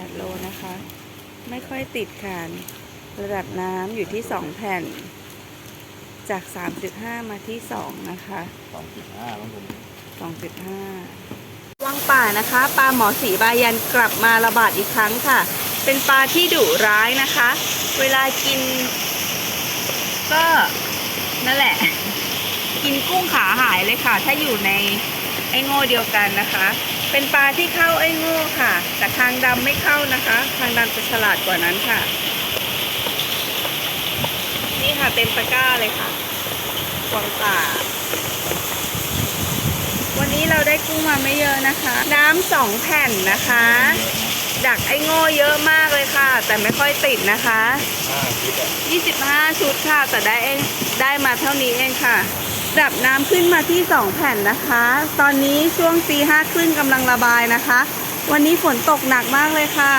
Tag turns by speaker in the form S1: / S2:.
S1: 8 โลนะคะ ไม่ค่อยติดค่ะระดับน้ำอยู่ที่ 2 แผ่น จาก 3.5 มาที่ 2 นะคะ
S2: สองจุดห้าต้องผม
S1: 2.5 วังป่านะคะ ปลาหมอสีบายันกลับมาระบาดอีกครั้งค่ะ เป็นปลาที่ดุร้ายนะคะ เวลากิน ก็นั่นแหละ กินกุ้งขาหายเลยค่ะ ถ้าอยู่ในไอ้โง่เดียวกันนะคะ เป็นปลาที่เข้าไอ้โง่ค่ะ แต่ทางดำไม่เข้านะคะทางดำจะฉลาดกว่านั้นค่ะ นี่ค่ะเต็มตะกร้าเลยค่ะกวางป่าวันนี้เราได้กุ้งมาไม่เยอะนะคะ น้ำสองแผ่นนะคะ ดักไอ้โง่เยอะมากเลยค่ะ แต่ไม่ค่อยติดนะคะ
S2: ห้าชุดอะ
S1: 25 ชุดค่ะ แต่ได้เองได้มาเท่านี้เองค่ะดับน้ำขึ้นมาที่ 2 แผ่นนะคะ ตอนนี้ช่วงตีห้าครึ่งกำลังระบายนะคะ วันนี้ฝนตกหนักมากเลยค่ะ